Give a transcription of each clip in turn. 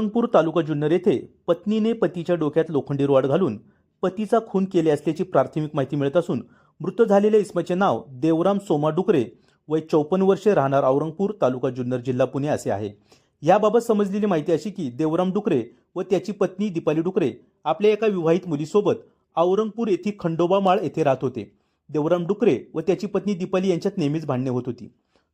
औरंगपूर तालुका जुन्नर येथे पत्नीने पतीच्या डोक्यात लोखंडी रॉड घालून पतीचा खून केले असल्याची प्राथमिक माहिती मिळत असून मृत झालेल्या इस्माचे नाव देवराम सोमा डुकरे वय चौपन्न वर्षे राहणार औरंगपूर तालुका जुन्नर जिल्हा पुणे असे आहे. याबाबत समजलेली माहिती अशी की देवराम डुकरे व त्याची पत्नी दीपाली डुकरे आपल्या एका विवाहित मुलीसोबत औरंगपूर येथील खंडोबा माळ येथे राहत होते. देवराम डुकरे व त्याची पत्नी दीपाली यांच्यात नेहमीच भांडणे होत होती.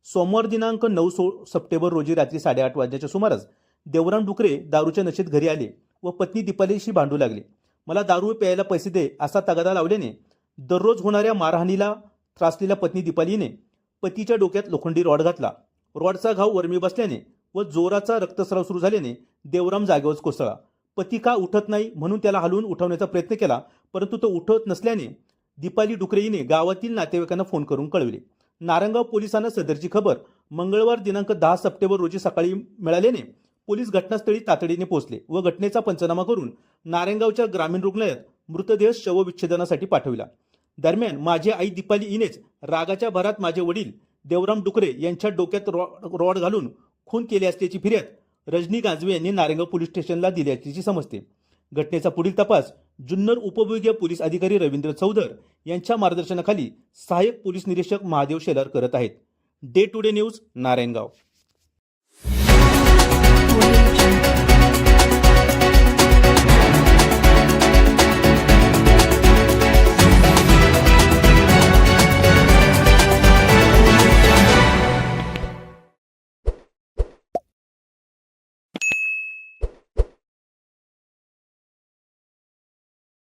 सोमवार दिनांक नऊ सो सप्टेंबर रोजी रात्री साडेआठ वाजण्याच्या सुमारास देवराम डुकरे दारूच्या नशेत घरी आले व पत्नी दीपालीशी भांडू लागले. मला दारू प्यायला पैसे दे असा तगादा लावल्याने दररोज होणाऱ्या मारहाणीला त्रासलेल्या पत्नी दीपालीने पतीच्या डोक्यात लोखंडी रॉड घातला. रॉडचा घाव वरमी बसल्याने व जोराचा रक्तस्राव सुरू झाल्याने देवराम जागेवरच कोसळला. पती का उठत नाही म्हणून त्याला हलवून उठवण्याचा प्रयत्न केला परंतु तो उठत नसल्याने दीपाली डुकरेईने गावातील नातेवाईकांना फोन करून कळविले. नारंगाव पोलिसांना सदरची खबर मंगळवार दिनांक दहा सप्टेंबर रोजी सकाळी मिळाल्याने पोलीस घटनास्थळी तातडीने पोहोचले व घटनेचा पंचनामा करून नारायणगावच्या ग्रामीण रुग्णालयात मृतदेह शवविच्छेदनासाठी पाठविला. दरम्यान माझी आई दीपाली इनेच रागाच्या भरात माझे वडील देवराम डुकरे यांच्या डोक्यात रॉ- रॉड घालून खून केले असल्याची फिर्याद रजनी गांजवे यांनी नारायणगाव पोलीस स्टेशनला दिली असल्याची समजते. घटनेचा पुढील तपास जुन्नर उपविभागीय पोलीस अधिकारी रवींद्र चौधर यांच्या मार्गदर्शनाखाली सहाय्यक पोलीस निरीक्षक महादेव शेलार करत आहेत. Day to day news Narayangaon.